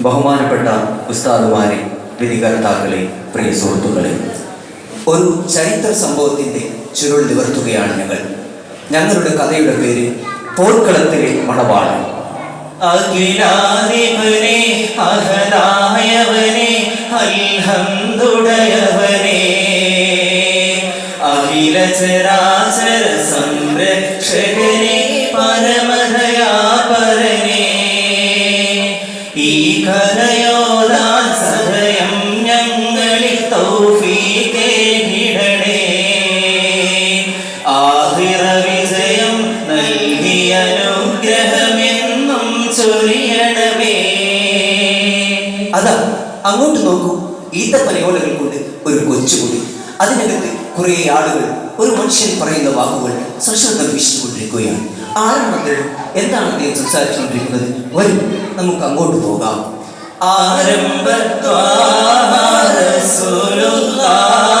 ബഹുമാനപ്പെട്ട ഉസ്താദുമാരെ വിധികർത്താക്കളെ പ്രിയ സുഹൃത്തുക്കളെ. ഒരു ചരിത്ര സംഭവത്തിന്റെ ചുരുൾ നിവർത്തുകയാണ് ഞങ്ങൾ. ഞങ്ങളുടെ കഥയുടെ പേര് പോർക്കളത്തിലെ മണവാളൻ. അഖിലാദിപനെ അഹദായവനെ സംരക്ഷകനെ അങ്ങോട്ട് നോക്കൂ. ഈത്തപ്പനയോലകൾ കൊണ്ട് ഒരു കൊച്ചുകുടി അതിനകത്ത് കുറേ ആളുകൾ ഒരു മനുഷ്യൻ പറയുന്ന വാക്കുകൾ സശ്രദ്ധം വീശിക്കൊണ്ടിരിക്കുകയാണ് ആരാണ് അദ്ദേഹം? എന്താണ് അദ്ദേഹം സംസാരിച്ചുകൊണ്ടിരിക്കുന്നത്? വരും നമുക്ക് അങ്ങോട്ട് പോകാം. ആരംഭത്വാരസൂലുള്ളാഹിതൻ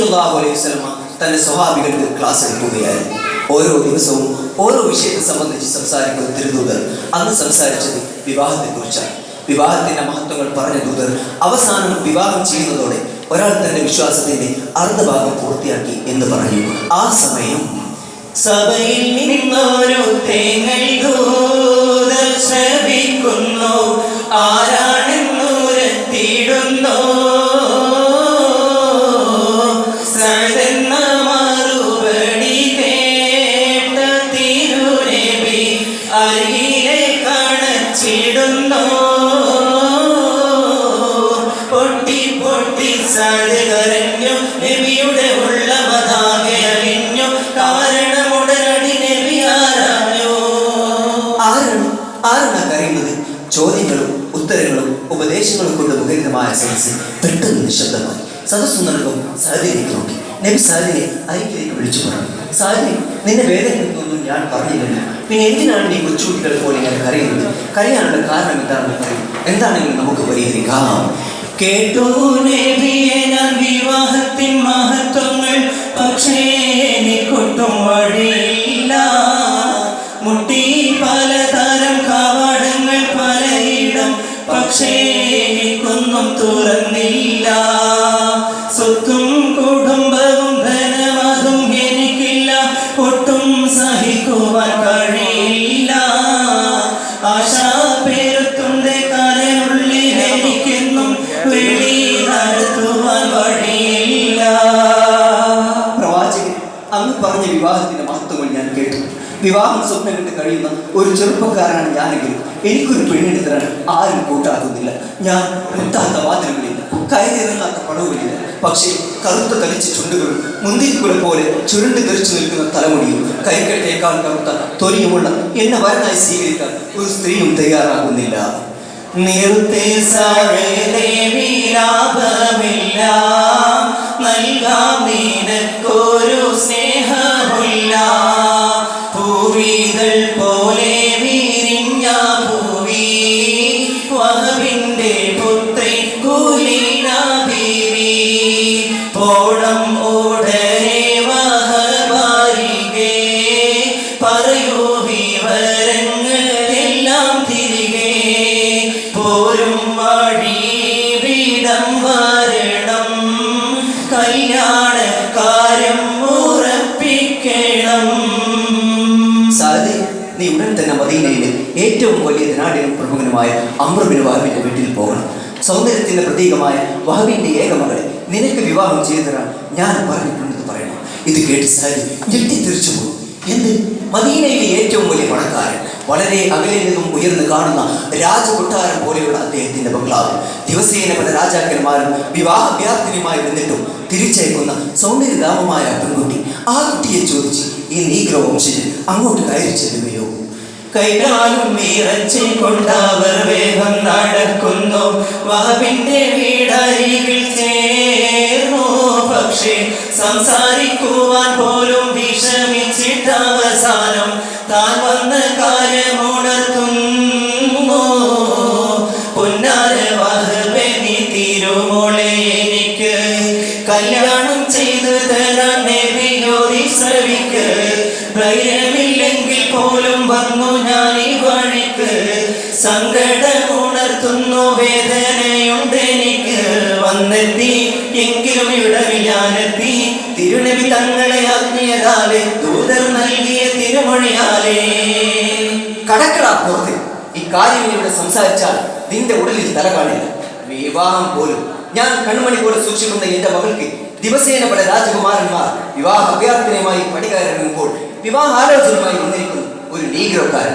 നബി അലൈഹി സ്വഭാവികൾക്ക് ക്ലാസ് എടുക്കുകയായിരുന്നു. ഓരോ ദിവസവും ഓരോ വിഷയത്തെ സംബന്ധിച്ച് സംസാരിക്കുന്ന തിരുദൂതർ അന്ന് സംസാരിച്ചത് വിവാഹത്തെക്കുറിച്ചാണ്. വിവാഹത്തിന്റെ മഹത്വങ്ങൾ പറഞ്ഞ ദൂതർ അവസാനം വിവാഹം ചെയ്യുന്നതോടെ ഒരാൾ തന്റെ വിശ്വാസത്തിന്റെ അർദ്ധഭാഗം പൂർത്തിയാക്കി എന്ന് പറയും. ആ സമയം സഭയിൽ നിന്നോരോ തേങ്ങൽ ദൂതർ ശ്രവിക്കുന്നു. സദസ് പെട്ടെന്ന് നിശബ്ദമായി. സദസ് നൽകും സാരിയിലേക്ക് നോക്കി. നബി സാരിയെ അരികിലേക്ക് വിളിച്ചു പറഞ്ഞു. സാരി നിന്നെ വേദനിക്കുന്നൊന്നും ഞാൻ പറഞ്ഞില്ല പിന്നെ എന്തിനാണ് നീ കൊച്ചുകുട്ടികൾ പോലെ ഞാൻ കരയുന്നത്? കരയാനുള്ള കാരണം എന്താണെന്ന് പറയും. എന്താണെങ്കിലും നമുക്ക് പരിഹരിക്കാം. കേട്ടോ വിവാഹത്തിൻ മഹത്വങ്ങൾ പക്ഷേ നീ കൊട്ടും മുട്ടി തുറന്നില്ല സ്വത്തും കുടുംബവും ധനമതും എനിക്കില്ല. ഒട്ടും സഹിക്കുവാൻ കഴിയില്ല. ആശാ പേരുത്തുണ്ട് കരനുള്ളിൽ എനിക്കെന്നും വെളി നടത്തുവാൻ വഴിയില്ല. പ്രവാചകൻ അന്ന് പറഞ്ഞ വിവാഹത്തിന്റെ മഹത്വങ്ങൾ ഞാൻ കേട്ടു. വിവാഹം സ്വപ്നം കണ്ട് കഴിയുന്ന ഒരു ചെറുപ്പക്കാരനാണ് ഞാനെങ്കിലും. എനിക്കൊരു പെണ്ണിന് തരാൻ ആരും കൂട്ടാക്കുന്നില്ല. ഞാൻ മുട്ടാത്ത വാതിലുകളില്ല. കയറിയിറങ്ങാത്ത പടവുകളില്ല. പക്ഷേ കറുത്ത തലിച്ച ചുണ്ടുകളും മുന്തിരിക്കുല പോലെ ചുരുണ്ട് തെറിച്ചു നിൽക്കുന്ന തലമുടിയും കൈക്കെട്ടേക്കാൾ കറുത്ത തൊലിയുമുള്ള എന്നെ വരനായി സ്വീകരിക്കാൻ ഒരു സ്ത്രീയും തയ്യാറാകുന്നില്ല. ഒരു നിനക്കൊരു സ്നേഹമില്ല പൂവിതൾ പോലെ വീരിഞ്ഞ പൂവി തന്നെ മദീനയിൽ ഏറ്റവും വലിയ ധനാഢ്യനും പ്രമുഖനുമായ അമ്രബിൻ വഹബിന്റെ വീട്ടിൽ പോകണം. സൗന്ദര്യത്തിന്റെ പ്രതീകമായ വഹബിന്റെ ഏകമകളെ നിനക്ക് വിവാഹം ചെയ്തു ഞാൻ പറഞ്ഞിട്ടുണ്ടെന്ന് പറയണം ഇത് കേട്ട് സാരി ഞെട്ടിത്തിരിച്ചു പോകും എന്ത്? മദീനയിലെ ഏറ്റവും വലിയ പണക്കാരൻ വളരെ അകലെ നിന്നും ഉയർന്നു കാണുന്ന രാജകൊട്ടാരം പോലെയുള്ള അദ്ദേഹത്തിന്റെ ബംഗ്ലാവ് ദിവസേന പല രാജാക്കന്മാരും വിവാഹ അഭ്യർത്ഥനയുമായി വന്നിട്ടും തിരിച്ചയക്കുന്ന സൗന്ദര്യദാമമായ പെൺകുട്ടി ആ കുട്ടിയെ ചോദിച്ച് ഈ നീഗ്രോ അങ്ങോട്ട് കയറി ചെല്ലുകയോ കൈകാലും വിറച്ച് കൊണ്ടവർ വേഗം നടക്കുന്നു. വാവിന്റെ വീടരികിൽ ചേർന്നു. പക്ഷേ സംസാരിക്കുവാൻ പോലും വിഷമിച്ചിട്ട് അവസാനം താൻ സങ്കടമുണർത്തുന്നു വേദനയുണ്ട് എനിക്ക്. വന്നെത്തി എങ്കിലും ഇവിടെ ഞാനെത്തി. തിരുനബി തങ്ങളെ ആജ്ഞയതാലെ ദൂതർ നൽകിയ തിരുമൊഴിയാലേ. കടക്കടാ പുറത്ത് ഈ കാര്യം ഇവിടെ സംസാരിച്ചാൽ നിന്റെ ഉടലിൽ തല കാണില്ല. വിവാഹം പോലും. ഞാൻ കൺമണി പോലെ സൂക്ഷിക്കുന്ന എന്റെ മകൾക്ക് ദിവസേന പല രാജകുമാരന്മാർ വിവാഹ അഭ്യർത്ഥനയുമായി പടികയറിറങ്ങുമ്പോൾ വിവാഹ ആലോചനയുമായി വന്നിരിക്കുന്നു ഒരു നീഗ്രോക്കാരൻ.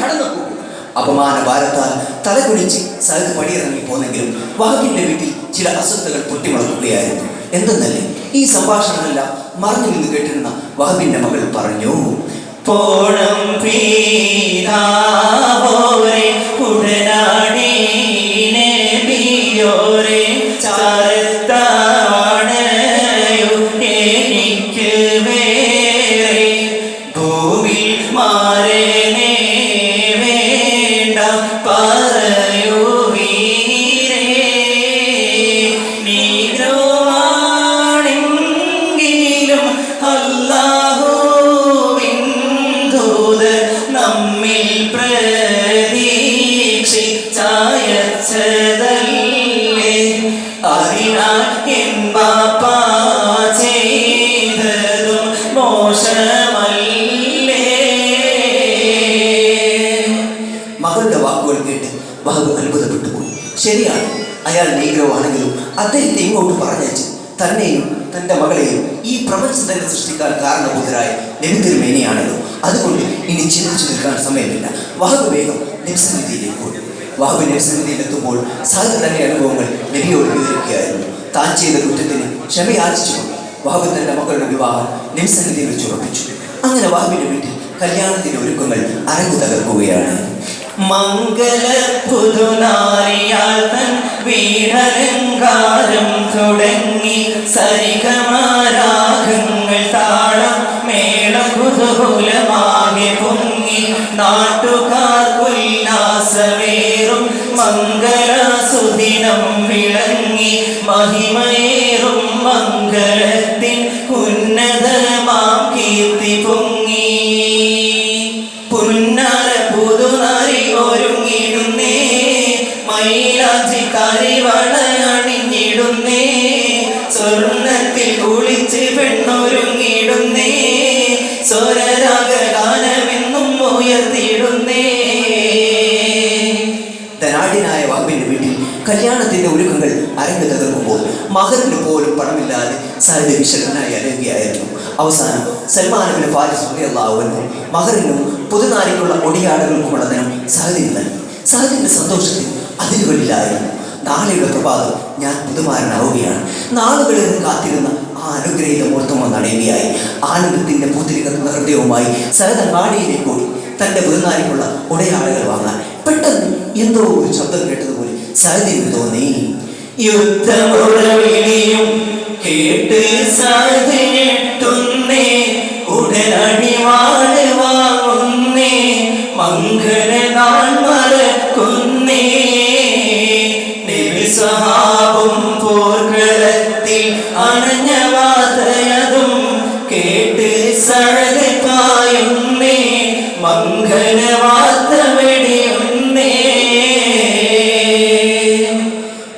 കടന്നു പോകും അപമാന ഭാരത്താൽ തലകുനിച്ച് സഹത് പടിയിറങ്ങി പോന്നെങ്കിലും വഹബിന്റെ വീട്ടിൽ ചില അസ്വസ്ഥകൾ പൊട്ടിമുളക്കുകയായിരുന്നു എന്തെന്നല്ലേ? ഈ സംഭാഷണമെല്ലാം മറന്നു നിന്ന് കേട്ടിരുന്ന വഹബിന്റെ മകൾ പറഞ്ഞു പോണം പീതാവോരെ മകളുടെ വാക്കുകൾ കേട്ട് വഹബ് അത്ഭുതപ്പെട്ടു പോയി ശരിയാണ് അയാൾ നീഗ്രവാണെങ്കിലും അദ്ദേഹത്തെ ഇങ്ങോട്ട് പറഞ്ഞയച്ച് തന്നെയും തന്റെ മകളെയും ഈ പ്രപഞ്ചത്തിന്റെ സൃഷ്ടിക്കാൻ കാരണഭൂതരായ നബിതിരുമേനിയാണല്ലോ അതുകൊണ്ട് ഇനി ചിന്തിച്ചു നിൽക്കാൻ സമയമില്ല. വഹബ് വേഗം നബ്സന്നിധിയിലേക്ക് പോയി വഹബ് തന്റെ അനുഭവങ്ങൾ നബിയോട് താൻ ചെയ്ത കുറ്റത്തിന് ക്ഷമയാചിച്ചുകൊണ്ട് വഹബ് തന്റെ മകളുടെ വിവാഹം നബ്സന്നിധിയിൽ വെച്ച് ഉറപ്പിച്ചു. അങ്ങനെ വാഹുവിന്റെ വീട്ടിൽ കല്യാണത്തിന്റെ ഒരുക്കങ്ങൾ അരങ്ങു തകർക്കുകയാണ്. മംഗല പുതുനാരിയാൽ തുടങ്ങി സരികമാരാഗങ്ങൾ താളം മേള കുതൂലമാകെ പൊങ്ങി നാട്ടുകാർ ഉല്ലാസമേറും മംഗളസുദിനം വിളങ്ങി മഹിമയേറും പുന്നാര പുതുനാരി ഒരുങ്ങിടുന്നേ മൈലാഞ്ചി കരിവളയണിഞ്ഞിടുന്നേ സ്വർണത്തിൽ കുളിച്ച് പെണ്ണൊരുങ്ങിടുന്നേ സ്വരരാഗ ഗാനമെന്നും ഉയർത്തിയിടുന്നേ. ധനാഢ്യനായ വഹബിന്റെ വീട്ടിൽ കല്യാണത്തിന്റെ ഒരുക്കങ്ങൾ അരങ്ങ് തകർക്കുമ്പോൾ മകറിന് പോലും പണമില്ലാതെ സഹദ് വിശകനായി അലയുകയായിരുന്നു. അവസാനം സൽമാനബിന് ഫാരിസ് അള്ളാഹുവിനും മകറിനും പുതുനാരിക്കുള്ള ഒടിയാടുകൾക്കുമുള്ള ദിനം സഹദിന് നൽകി. സഹദിന്റെ സന്തോഷത്തിൽ അതിരുകളില്ലായിരുന്നു നാളെയുടെ പ്രഭാതം ഞാൻ പുതുമാരനാവുകയാണ്. നാളുകളിൽ നിന്ന് കാത്തിരുന്ന ആ അനുഗ്രഹീത മുഹൂർത്തം വന്നടയുകയായി ആനന്ദത്തിന്റെ പൂത്തിരി കത്തുന്ന ഹൃദയവുമായി സഹദ നാടിയിലേക്ക് ഓടി തന്റെ പുതുനാരിക്കുള്ള ഉടയാളുകൾ വാങ്ങാൻ പെട്ടെന്ന് എന്തോ ഒരു ശബ്ദം കേട്ടതുപോലെ സഹദിന് തോന്നി. യുദ്ധമുറവിളിയും കേട്ട് സാധിഞ്ഞെട്ടുന്നേ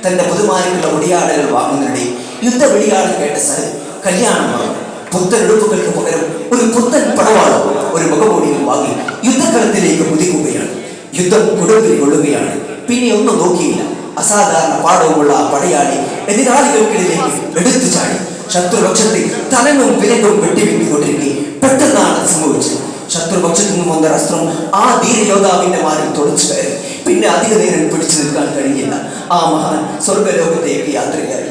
തന്റെ പുതുമാരിക്കുള്ള ഒടിയാടകൾ വാങ്ങുന്നതിനിടെ യുദ്ധവെടിയാടം കേട്ട സഹൽ കല്യാണം മറന്നു പുത്തൻ ഉടുപ്പുകൾക്ക് പകരം ഒരു പുത്തൻ പടവാളം ഒരു മുഖമൂടിയും വാങ്ങി യുദ്ധക്കളത്തിലേക്ക് കുതിക്കുകയാണ്. യുദ്ധം കൊടുമ്പിൽ കൊള്ളുകയാണ്. പിന്നെ ഒന്നും നോക്കിയില്ല. അസാധാരണ പാടവുമുള്ള ആ പടയാളി എതിരാളികൾക്കിടയിലേക്ക് എടുത്തു ചാടി. ശത്രുപക്ഷത്തിൽ തലങ്ങും വിലങ്ങും വെട്ടിവിട്ടുകൊണ്ടിരിക്കെ പെട്ടെന്നാണ് സംഭവിച്ചത്. ശത്രുപക്ഷത്തു നിന്നും വന്ന അസ്ത്രം ആ ധീരയോദ്ധാവിന്റെ മാറിൽ തുടച്ചു കയറി. പിന്നെ അധിക നേരം പിടിച്ചു നിൽക്കാൻ കഴിഞ്ഞില്ല. ആ മഹാൻ സ്വർഗലോകത്തേക്ക് യാത്രയായി.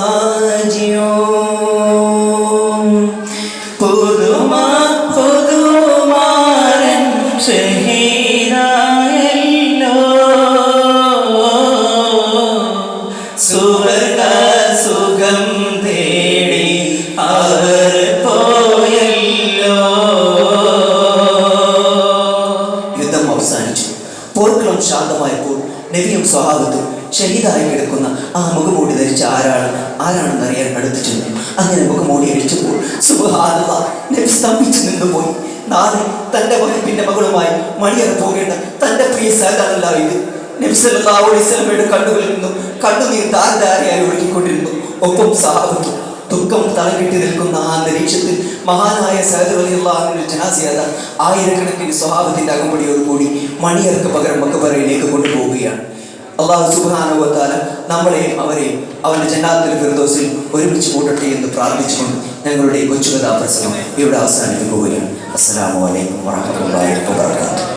നബിയും സ്വഭാവത്തും ഷഹീദായി കിടക്കുന്ന ആ മുഖമൂടി ധരിച്ച ആരാണ് ആരാണെന്ന് അറിയാൻ അടുത്തു ചെന്നു. അങ്ങനെ മുഖമൂടി അടിച്ചപ്പോൾ നബി സ്തംഭിച്ചു നിന്നുപോയി. നാളെ തന്റെ വഹിപ്പിന്റെ മകളുമായി മണിയറ പോകേണ്ട തന്റെ പ്രിയ സഹതാണല്ല ഇത്. നബി സല്ലല്ലാഹു അലൈഹി വസല്ലമയുടെ കണ്ണുകളിൽ നിന്നും കണ്ണുനീർ ധാരധാരയായി ഒഴുകിക്കൊണ്ടിരുന്നു. ഒപ്പം സഹാബത്തും ദുഃഖം തലകെട്ടി നിൽക്കുന്ന ആ അന്തരീക്ഷത്തിൽ മഹാനായ സഹദുലിയുള്ള ജനാസിയാത ആയിരക്കണക്കിന് സ്വഭാവത്തിന്റെ അകമ്പടിയോടുകൂടി മണിയർക്ക് പകരം മക്കബറയിലേക്ക് കൊണ്ടുപോവുകയാണ്. അള്ളാഹു സുബാനുവത്താല നമ്മളെയും അവരെയും അവന്റെ ജന്നാത്തിൽ ഫിർദോസിൽ ഒരുമിച്ച് കൂട്ടട്ടെ എന്ന് പ്രാർത്ഥിച്ചുകൊണ്ട് ഞങ്ങളുടെ കൊച്ചുകഥാപ്രസംഗം കൊച്ചു കഥാപ്രസംഗം ഇവിടെ അവസാനിപ്പിക്കുകയാണ്. അലൈക്കും വറഹ്മത്തുള്ളാഹി വബറകാതുഹു.